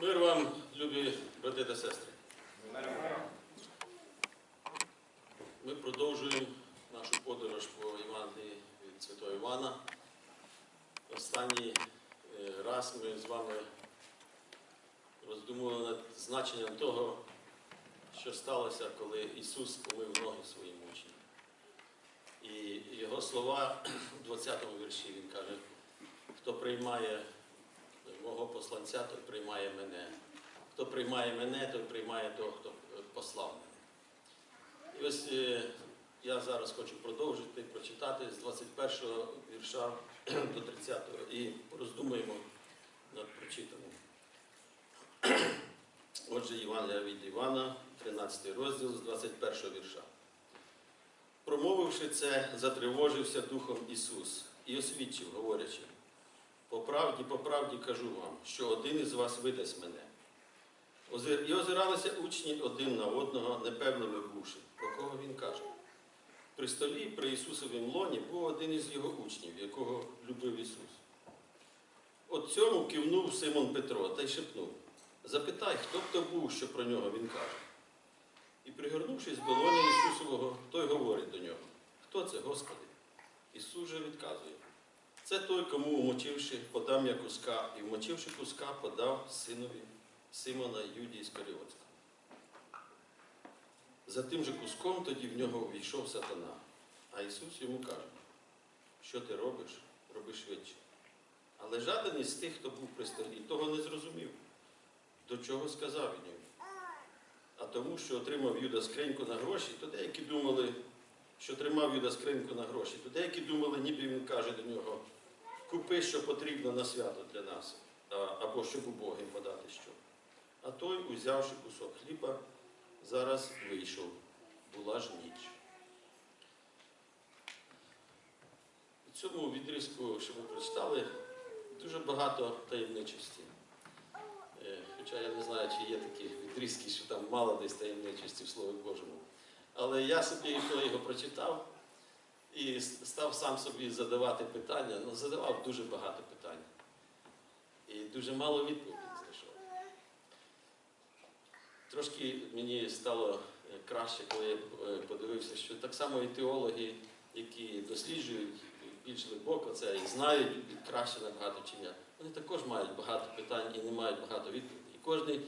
Мир вам, любі брати та сестри. Ми продовжуємо нашу подорож по Євангелії від Святого Івана. Останній е, раз ми з вами роздумували над значенням того, що сталося, коли Ісус помив ноги своїм учням. І його слова у 20-му вірші він каже, хто приймає мого посланця, той приймає мене. Хто приймає мене, той приймає того, хто послав мене. І ось е, я зараз хочу продовжити прочитати з 21 го вірша до 30 го і роздумуємо над прочитаним. Отже, Євангелія від Івана, 13 розділ з 21 го вірша. Промовивши це, затривожився Духом Ісус і освідчив, говорячи, по правді, по правді кажу вам, що один із вас видасть мене. І озиралися учні один на одного, непевними бувши. Про кого він каже? При столі, при Ісусовім лоні, був один із його учнів, якого любив Ісус. От цьому кивнув Симон Петро та й шепнув: Запитай, хто б то був, що про нього він каже. І пригорнувшись до лоні Ісусового, той говорить до нього: Хто це, Господи? Ісус же відказує. Це той, кому, умочивши, подам я куска, і вмочивши куска, подав синові Симона Юдії Іскаріотського. За тим же куском тоді в нього увійшов сатана. А Ісус йому каже, що ти робиш, роби швидше. Але жаден із тих, хто був при столі, того не зрозумів, до чого сказав він йому. А тому, що отримав Юда скриньку на гроші, то деякі думали, що тримав Юда скриньку на гроші, то деякі думали, ніби він каже до нього, купи, що потрібно на свято для нас, або щоб убогим подати що. А той, узявши кусок хліба, зараз вийшов. Була ж ніч. У цьому відрізку, що ми прочитали, дуже багато таємничості. Е, Хоча я не знаю, чи є такі відрізки, що там мало десь таємничості в Слові Божому. Але я собі, коли його прочитав, і став сам собі задавати питання, ну задавав дуже багато питань. І дуже мало відповідей знайшов. Трошки мені стало е, краще, коли я е, подивився, що так само і теологи, які досліджують більш глибоко це і знають краще набагато, чим я, вони також мають багато питань і не мають багато відповідей. І кожен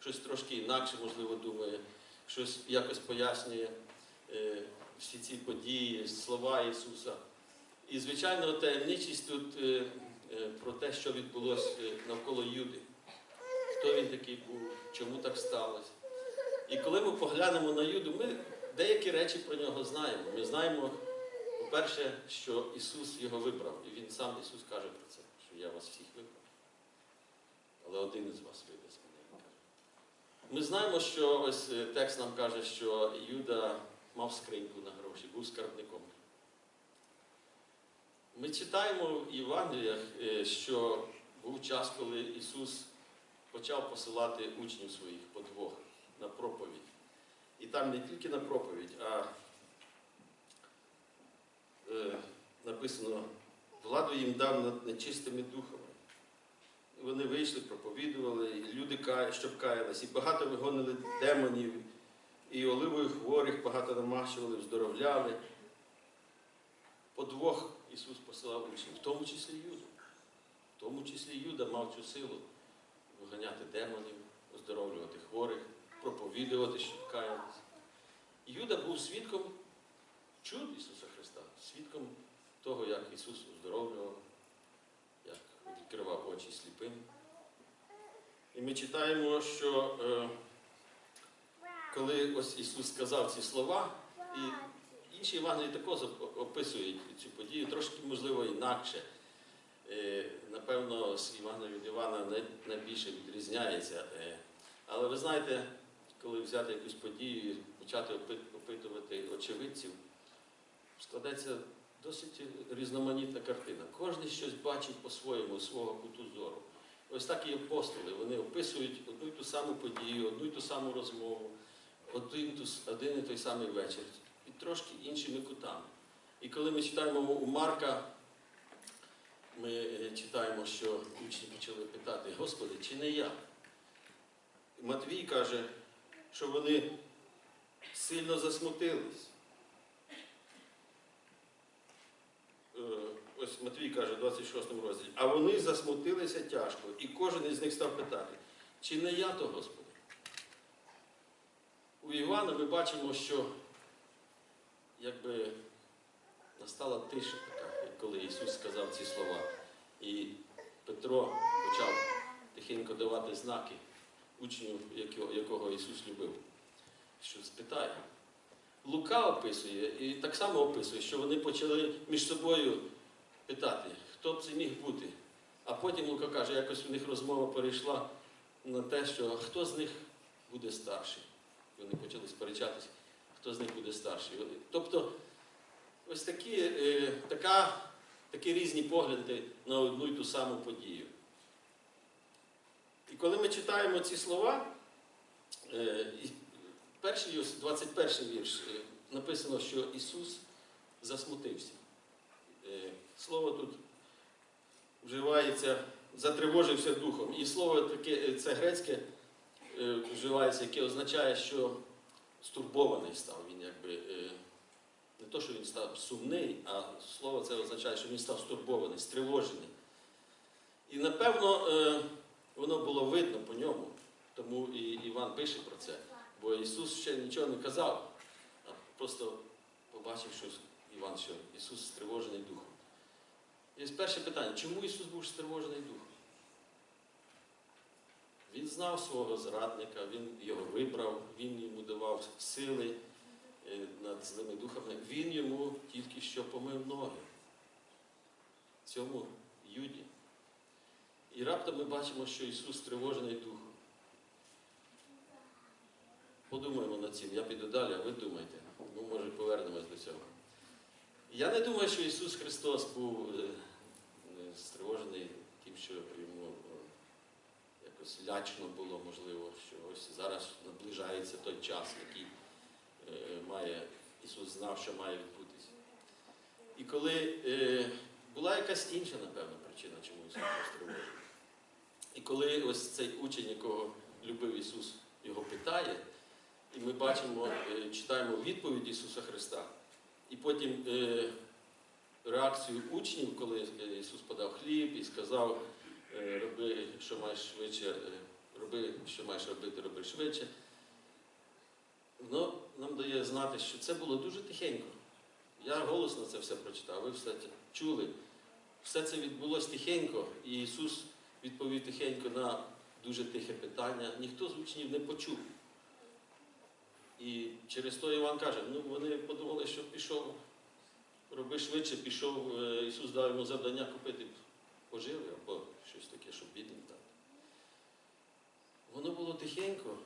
щось трошки інакше, можливо, думає, щось якось пояснює е, всі ці події, слова Ісуса. І, звичайно, таємничість тут е, е, про те, що відбулося е, навколо Юди. Хто він такий був, чому так сталося. І коли ми поглянемо на Юду, ми деякі речі про нього знаємо. Ми знаємо, по-перше, що Ісус його вибрав. І Він сам Ісус каже про це, що я вас всіх вибрав. Але один із вас видасть мене. Ми знаємо, що ось е, текст нам каже, що Юда мав скриньку на гроші, був скарбником. Ми читаємо в Євангеліях, е, що був час, коли Ісус почав посилати учнів своїх по двох на проповідь. І там не тільки на проповідь, а е, написано, владу їм дав над нечистими духами. Вони вийшли, проповідували, і люди, щоб каялись, і багато вигонили демонів, і оливою хворих багато намащували, вздоровляли. По двох Ісус посилав учнів, в тому числі Юду. В тому числі Юда мав цю силу виганяти демонів, оздоровлювати хворих, проповідувати, щоб каялись. І Юда був свідком чуд Ісуса Христа, свідком того, як Ісус оздоровлював, як відкривав очі сліпим. І ми читаємо, що е, коли ось Ісус сказав ці слова, і інші Євангелії також описують цю подію, трошки, можливо, інакше. Е, Напевно, з Євангелія від Івана найбільше відрізняється. Е, Але ви знаєте, коли взяти якусь подію і почати опитувати очевидців, складеться досить різноманітна картина. Кожен щось бачив по-своєму, свого куту зору. Ось так і апостоли. Вони описують одну й ту саму подію, одну й ту саму розмову, один, і той самий вечір, і трошки іншими кутами. І коли ми читаємо у Марка, ми е, читаємо, що учні почали питати, Господи, чи не я? Матвій каже, що вони сильно засмутились. Е, Ось Матвій каже в 26 розділі, а вони засмутилися тяжко, і кожен із них став питати, чи не я то Господи? У Івана ми бачимо, що якби настала тиша така, коли Ісус сказав ці слова. І Петро почав тихенько давати знаки учню, якого, Ісус любив. Що спитає. Лука описує і так само описує, що вони почали між собою питати, хто б це міг бути. А потім Лука каже, якось у них розмова перейшла на те, що хто з них буде старший. Вони почали сперечатися, хто з них буде старший. Тобто, ось такі, е, така, такі різні погляди на одну і ту саму подію. І коли ми читаємо ці слова, е, перший 21 вірш е, написано, що Ісус засмутився. Е, Слово тут вживається, затривожився духом. І слово таке, е, це грецьке вживається, яке означає, що стурбований став він, якби. е, Не то, що він став сумний, а слово це означає, що він став стурбований, стривожений. І напевно е, воно було видно по ньому, тому і Іван пише про це. Бо Ісус ще нічого не казав, а просто побачив, що Іван, що Ісус стривожений духом. І перше питання, чому Ісус був стривожений духом? Він знав свого зрадника, Він його вибрав, Він йому давав сили е, над злими духами. Він йому тільки що помив ноги. Цьому Юді. І раптом ми бачимо, що Ісус стривожений духом. Подумаємо над цим. Я піду далі, а ви думайте. Ми, може, повернемось до цього. Я не думаю, що Ісус Христос був е, е, стривожений тим, що йому якось лячно було, можливо, що ось зараз наближається той час, який е, має, Ісус знав, що має відбутися. І коли е, була якась інша, напевно, причина, чому Ісус був. І коли ось цей учень, якого любив Ісус, його питає, і ми бачимо, е, читаємо відповідь Ісуса Христа, і потім е, реакцію учнів, коли Ісус подав хліб і сказав, роби, що маєш швидше, е, роби, що маєш робити, роби швидше. Воно нам дає знати, що це було дуже тихенько. Я голосно це все прочитав, ви все чули. Все це відбулося тихенько, і Ісус відповів тихенько на дуже тихе питання. Ніхто з учнів не почув. І через то Іван каже, ну вони подумали, що пішов, роби швидше, пішов, е, Ісус дав йому завдання купити поживи або щось таке, щоб бідним дати. Воно було тихенько,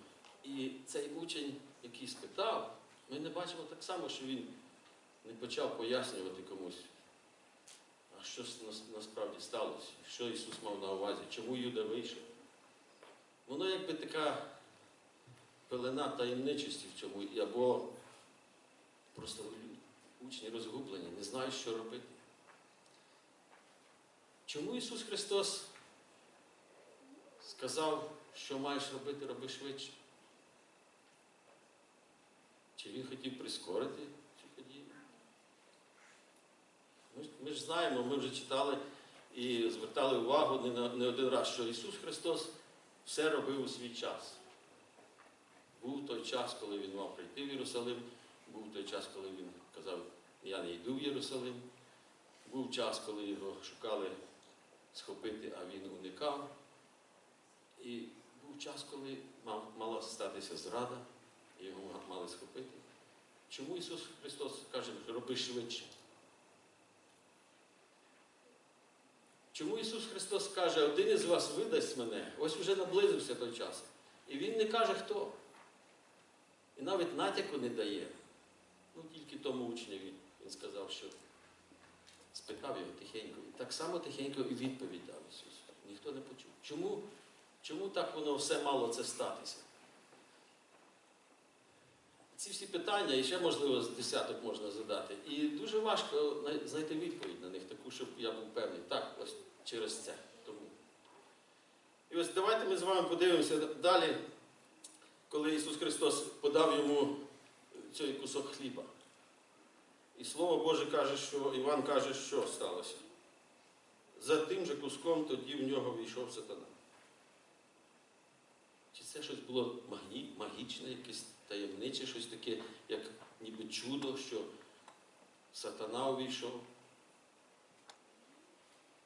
і цей учень, який спитав, ми не бачимо так само, що він не почав пояснювати комусь, а що насправді сталося, що Ісус мав на увазі, чому Юда вийшов. Воно якби така пелена таємничості в цьому, або просто учні розгублені, не знають, що робити. Чому Ісус Христос сказав, що маєш робити, роби швидше? Чи Він хотів прискорити цю подію? Ми, ж- ми ж знаємо, ми вже читали і звертали увагу не, на- не один раз, що Ісус Христос все робив у свій час. Був той час, коли він мав прийти в Єрусалим, був той час, коли він казав, я не йду в Єрусалим. Був час, коли його шукали схопити, а він уникав. І був час, коли мала статися зрада, і його мали схопити. Чому Ісус Христос каже, роби швидше? Чому Ісус Христос каже, один із вас видасть мене, ось вже наблизився той час. І Він не каже хто. І навіть натяку не дає. Ну, тільки тому учневі він сказав, що спитав його тихенько. І так само тихенько і відповідь дав Ісус. Ніхто не почув. Чому, чому так воно все мало це статися? Ці всі питання, і ще, можливо, з десяток можна задати. І дуже важко знайти відповідь на них, таку, щоб я був певний. Так, ось через це. Тому. І ось давайте ми з вами подивимося далі коли Ісус Христос подав йому цей кусок хліба. І Слово Боже каже, що Іван каже, що сталося. За тим же куском тоді в нього війшов сатана. Це щось було магні, магічне, якесь таємниче, щось таке, як ніби чудо, що сатана увійшов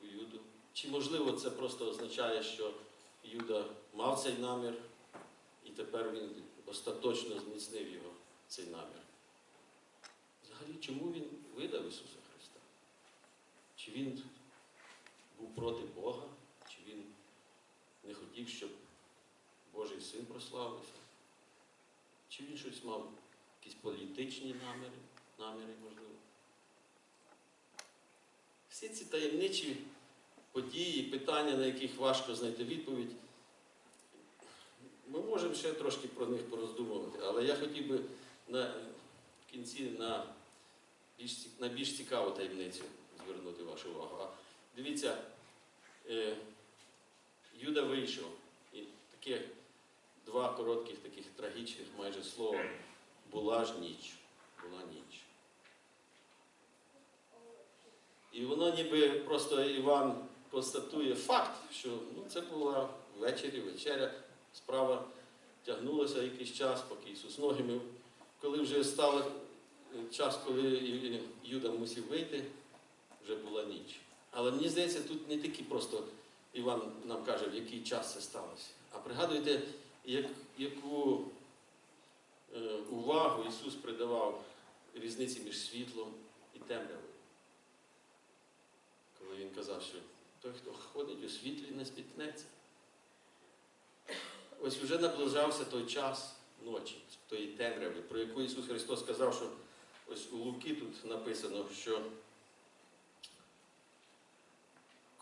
у Юду? Чи можливо це просто означає, що Юда мав цей намір, і тепер він остаточно зміцнив його, цей намір? Взагалі, чому він видав Ісуса Христа? Чи він був проти Бога, чи він не хотів, щоб син прославився? Чи він щось мав, якісь політичні наміри, наміри, можливо? Всі ці таємничі події, питання, на яких важко знайти відповідь, ми можемо ще трошки про них пороздумувати, але я хотів би на в кінці на більш, на більш цікаву таємницю звернути вашу увагу. А дивіться, е, Юда вийшов, і таке два коротких таких трагічних майже слова. Була ж ніч. Була ніч. І воно ніби просто Іван констатує факт, що ну, це була ввечері, вечеря, справа тягнулася якийсь час, поки Ісус ноги мив. Коли вже став час, коли Юда мусив вийти, вже була ніч. Але мені здається, тут не тільки просто Іван нам каже, в який час це сталося. А пригадуйте, яку е, увагу Ісус придавав різниці між світлом і темрявою. Коли Він казав, що той, хто ходить у світлі, не спіткнеться. Ось вже наближався той час ночі, тої темряви, про яку Ісус Христос сказав, що ось у Луки тут написано, що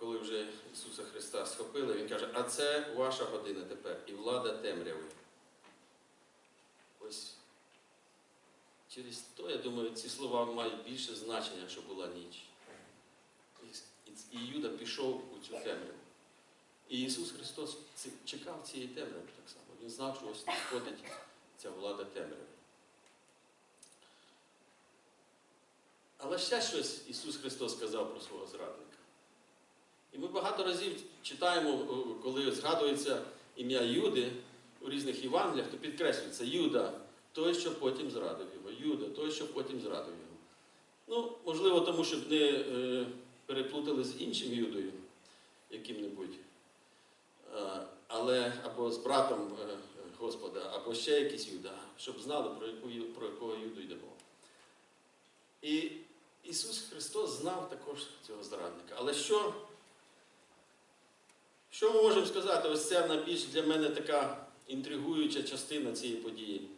коли вже Ісуса Христа схопили, Він каже, а це ваша година тепер і влада темряви. Ось через то, я думаю, ці слова мають більше значення, що була ніч. І, Юда пішов у цю темряву. І Ісус Христос чекав цієї темряви так само. Він знав, що ось надходить ця влада темряви. Але ще щось Ісус Христос сказав про свого зрадника. І ми багато разів читаємо, коли згадується ім'я Юди у різних Євангеліях, то підкреслюється Юда, той, що потім зрадив його. Юда, той, що потім зрадив його. Ну, можливо, тому, щоб не е, переплутали з іншим Юдою яким-небудь. Е, але або з братом е, Господа, або ще якийсь Юда, щоб знали, про, яку, про якого Юду йде мова. І Ісус Христос знав також цього зрадника. Але що, що ми можемо сказати? Ось це найбільш для мене така інтригуюча частина цієї події.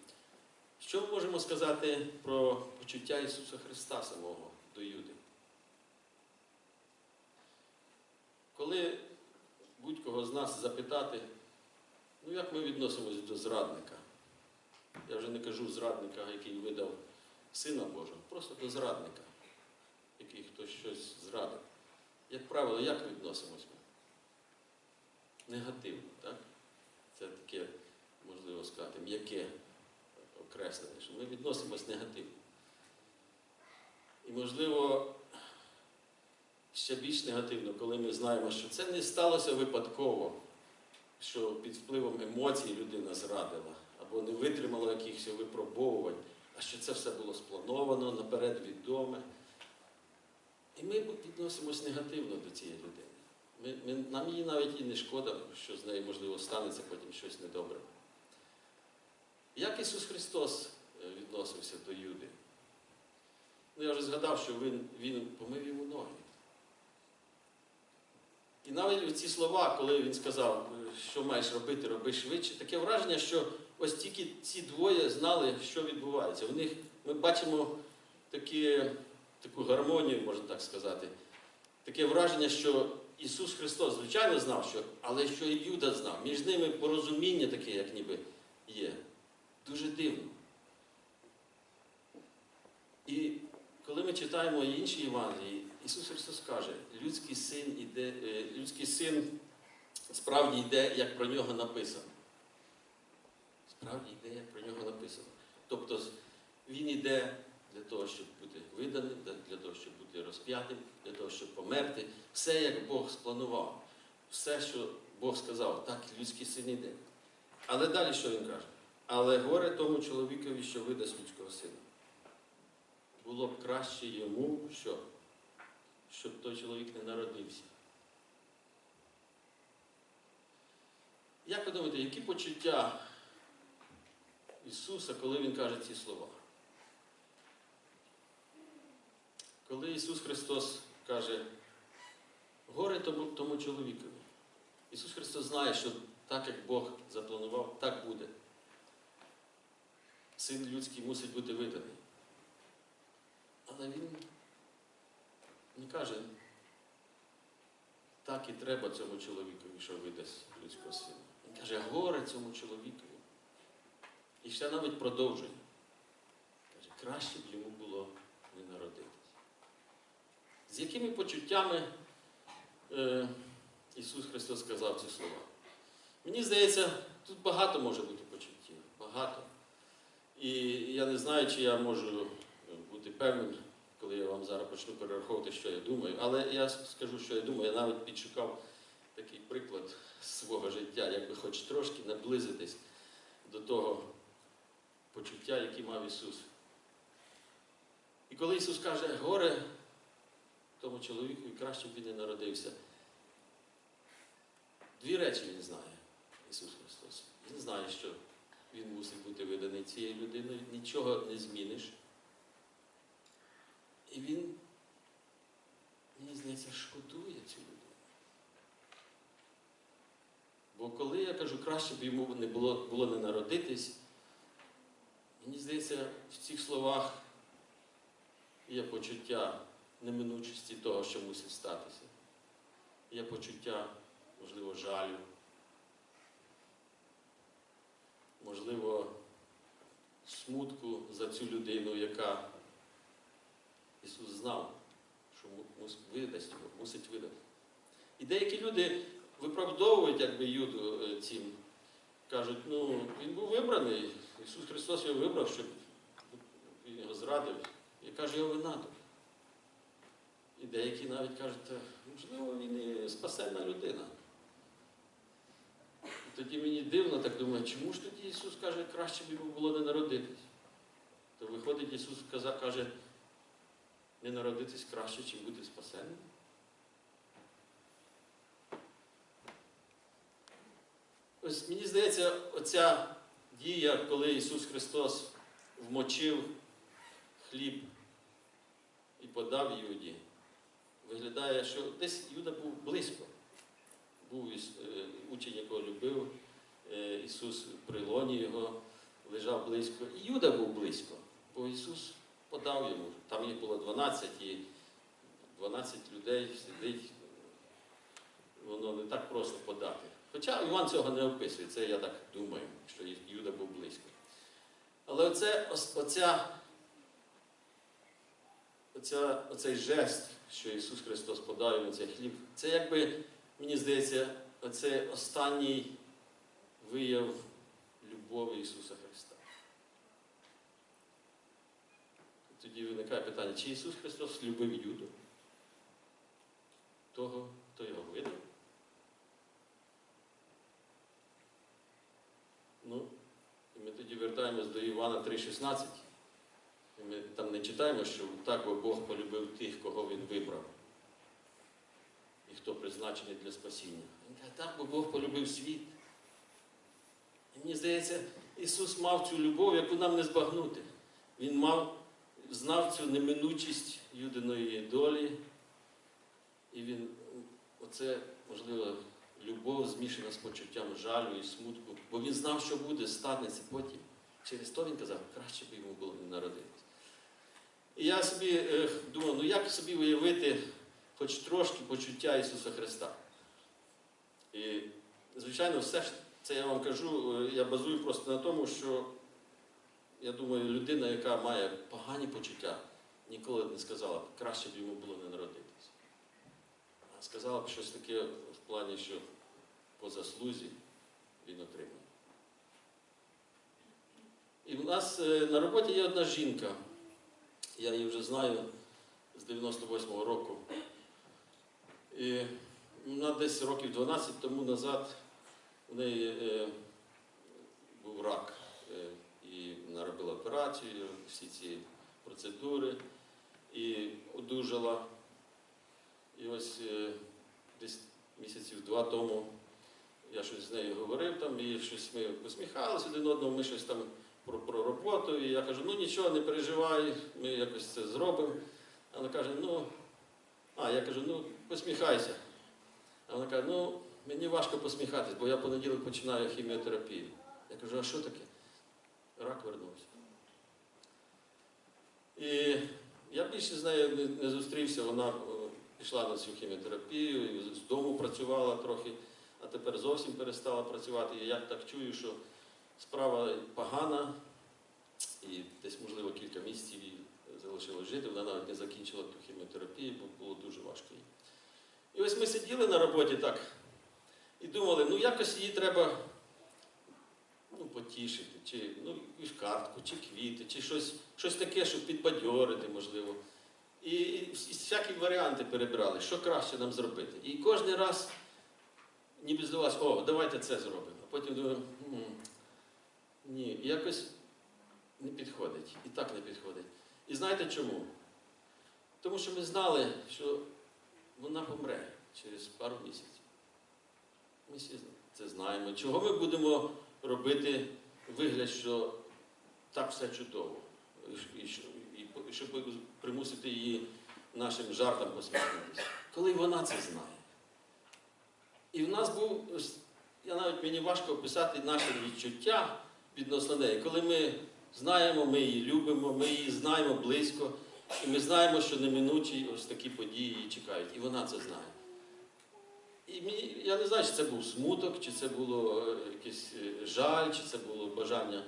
Що ми можемо сказати про почуття Ісуса Христа самого до Юди? Коли будь-кого з нас запитати, ну як ми відносимось до зрадника? Я вже не кажу зрадника, який видав Сина Божого, просто до зрадника, який хтось щось зрадив. Як правило, як відносимось ми? Негативно, так? Це таке, можливо сказати, м'яке окреслення, що ми відносимось негативно. І, можливо, ще більш негативно, коли ми знаємо, що це не сталося випадково, що під впливом емоцій людина зрадила або не витримала якихось випробовувань, а що це все було сплановано, наперед відоме. І ми відносимось негативно до цієї людини. Нам її навіть і не шкода, що з нею, можливо, станеться потім щось недобре. Як Ісус Христос е, відносився до Юди? Ну, я вже згадав, що він, він помив йому ноги. І навіть ці слова, коли він сказав, що маєш робити, роби швидше, таке враження, що ось тільки ці двоє знали, що відбувається. В них ми бачимо такі, таку гармонію, можна так сказати. Таке враження, що Ісус Христос, звичайно, знав, що, але що і Юда знав. Між ними порозуміння таке, як ніби є. Дуже дивно. І коли ми читаємо інші Євангелії, Ісус Христос каже, людський син іде, е, людський син справді йде, як про нього написано. справді йде, як про нього написано. Тобто він йде для того, щоб бути виданим, для- для того, щоб бути розп'ятим, того, щоб померти. Все, як Бог спланував. Все, що Бог сказав, так людський син йде. Але далі що він каже? Але горе тому чоловікові, що видасть людського сина. Було б краще йому, що? щоб той чоловік не народився. Як ви думаєте, які почуття Ісуса, коли Він каже ці слова? Коли Ісус Христос каже, горе тому, тому чоловікові. Ісус Христос знає, що так як Бог запланував, так буде. Син людський мусить бути виданий. Але Він не каже, так і треба цьому чоловікові, що видасть людського сина. Він каже, горе цьому чоловікові. І ще навіть продовжує. Каже, краще б йому було не народитись. З якими почуттями е, Ісус Христос сказав ці слова? Мені здається, тут багато може бути почуттів. Багато. І я не знаю, чи я можу бути певним, коли я вам зараз почну перераховувати, що я думаю. Але я скажу, що я думаю. Я навіть підшукав такий приклад свого життя, якби хоч трошки наблизитись до того почуття, яке мав Ісус. І коли Ісус каже, горе тому чоловіку краще б він не народився. Дві речі Він знає, Ісус Христос. Він знає, що Він мусить бути виданий цією людиною, нічого не зміниш. І він, мені здається, шкодує цю людину. Бо коли я кажу, краще б йому не було, було не народитись, мені здається, в цих словах є почуття неминучості того, що мусить статися. Є почуття, можливо, жалю, можливо, смутку за цю людину, яка Ісус знав, що видасть його, мусить видати. І деякі люди виправдовують якби Юду е, цим. Кажуть, ну, він був вибраний, Ісус Христос його вибрав, щоб він його зрадив. І каже, його вина. І деякі навіть кажуть, можливо, він і спасенна людина. І тоді мені дивно, так думаю, чому ж тоді Ісус каже, краще б йому було не народитись? То виходить, Ісус каже, не народитись краще, ніж бути спасенним. Ось мені здається, оця дія, коли Ісус Христос вмочив хліб і подав Юді, виглядає, що десь Юда був близько. Був е, учень, якого любив е, Ісус при лоні його лежав близько. І Юда був близько, бо Ісус подав йому. Там їх було 12, і 12 людей сидить. Воно не так просто подати. Хоча Іван цього не описує, це я так думаю, що Юда був близько. Але оце, оця, оця, оцей жест, що Ісус Христос подав йому цей хліб, це якби, мені здається, оце останній вияв любові Ісуса Христа. Тоді виникає питання, чи Ісус Христос любив Юду? Того, хто його видав? Ну, і ми тоді вертаємось до Івана 3,16. Ми там не читаємо, що так бо Бог полюбив тих, кого Він вибрав. І хто призначений для спасіння. Він каже, так, бо Бог полюбив світ. І мені здається, Ісус мав цю любов, яку нам не збагнути. Він мав, знав цю неминучість юдиної долі. І він, оце, можливо, любов змішана з почуттям жалю і смутку, бо він знав, що буде, станеться потім. Через то він казав, краще б йому було не народитися. І я собі е, думав, ну як собі уявити хоч трошки почуття Ісуса Христа. І, звичайно, все ж це я вам кажу, е, я базую просто на тому, що я думаю, людина, яка має погані почуття, ніколи б не сказала, б, краще б йому було не народитися. А сказала б щось таке в плані, що по заслузі він отримає. І в нас е, на роботі є одна жінка. Я її вже знаю з 98-го року. І вона десь років 12 тому назад у неї е, був рак. Е, і вона робила операцію, всі ці процедури, і одужала. І ось е, десь місяців два тому я щось з нею говорив там, і щось ми посміхалися один одному, ми щось там про, про роботу. І я кажу, ну нічого, не переживай, ми якось це зробимо. А вона каже, ну, а я кажу, ну посміхайся. А вона каже, ну мені важко посміхатись, бо я понеділок починаю хіміотерапію. Я кажу, а що таке? Рак вернувся. І я більше з нею не, зустрівся, вона е, пішла на цю хіміотерапію, і з дому працювала трохи, а тепер зовсім перестала працювати. І я так чую, що справа погана, і десь, можливо, кілька місяців їй залишилось жити. Вона навіть не закінчила ту хіміотерапію, бо було дуже важко їй. І ось ми сиділи на роботі так і думали, ну якось її треба ну, потішити, чи ну, якусь картку, чи квіти, чи щось, щось таке, щоб підбадьорити, можливо. І, і всякі варіанти перебирали, що краще нам зробити. І кожен раз ніби здавалося, о, давайте це зробимо. А потім думаю, «М, ні, якось не підходить. І так не підходить. І знаєте чому? Тому що ми знали, що вона помре через пару місяців. Ми всі це знаємо. Чого ми будемо робити вигляд, що так все чудово, і, що- і, і щоб примусити її нашим жартам посміхнутися, коли вона це знає. І в нас був, я навіть мені важко описати наше відчуття відносно неї, коли ми знаємо, ми її любимо, ми її знаємо близько, і ми знаємо, що неминучі ось такі події її чекають, і вона це знає. І мені, я не знаю, чи це був смуток, чи це було е, якийсь е, жаль, чи це було бажання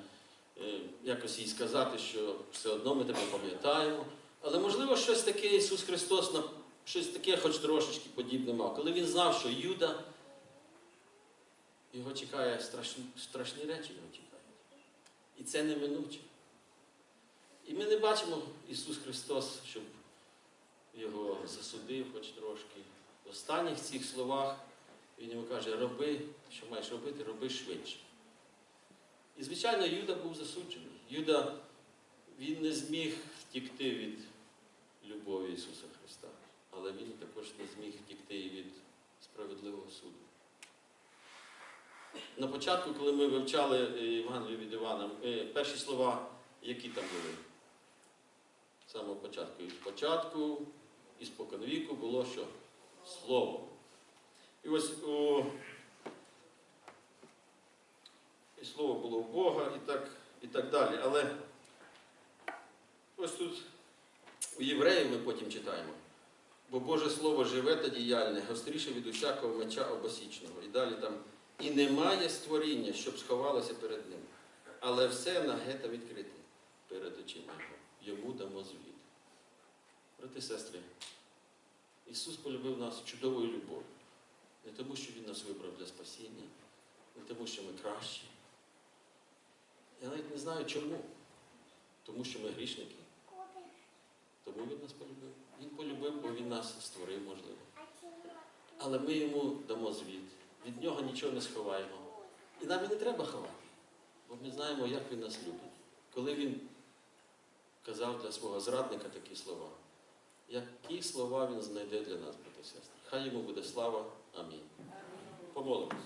е, якось їй сказати, що все одно ми тебе пам'ятаємо. Але можливо щось таке Ісус Христос щось таке, хоч трошечки подібне мав. Коли він знав, що Юда його чекає страшні, страшні речі його чекають. І це неминуче. І ми не бачимо Ісус Христос, щоб його засудив хоч трошки. В останніх цих словах він йому каже, роби, що маєш робити, роби швидше. І, звичайно, Юда був засуджений. Юда він не зміг втікти від любові Ісуса Христа, але він також не зміг втікти і від справедливого суду. На початку, коли ми вивчали е, Євангелію від Івана, е, перші слова, які там були? З самого початку. І спочатку, і споконвіку було що? Слово. І ось у... і слово було у Бога, і так, і так далі. Але ось тут у євреїв ми потім читаємо. Бо Боже Слово живе та діяльне, гостріше від усякого меча обосічного. І далі там і немає створіння, щоб сховалося перед ним. Але все нагета відкрите перед очима його. Йому дамо звіт. Брати і сестри, Ісус полюбив нас чудовою любов'ю. Не тому, що Він нас вибрав для спасіння, не тому, що ми кращі. Я навіть не знаю чому. Тому що ми грішники. Тому Він нас полюбив. Він полюбив, бо Він нас створив, можливо. Але ми йому дамо звіт. Від нього нічого не сховаємо. І нам і не треба ховати. Бо ми знаємо, як він нас любить. Коли він казав для свого зрадника такі слова, які слова він знайде для нас, брати і сестри. Хай йому буде слава. Амінь. Помолимось.